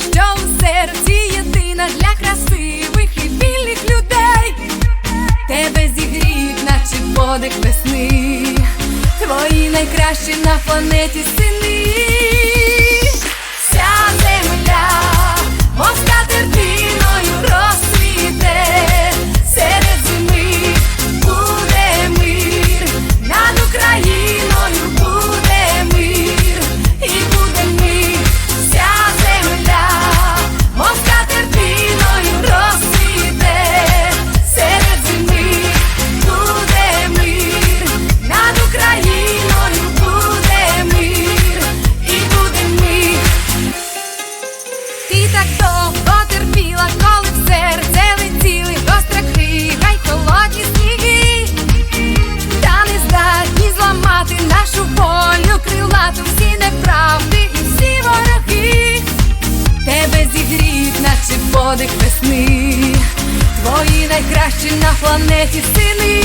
що у серці єдина для красивих і вільних людей. Тебе зігрів, наче подих весни, твої найкращі на планеті сини. Вся земля, так довго терпіла, коли в серце летіли гостра крига й холодні сніги, та не здатні зламати нашу волю крилату всі неправди і всі вороги. Тебе зігріють, наче подих весни, твої найкращі на планеті сини.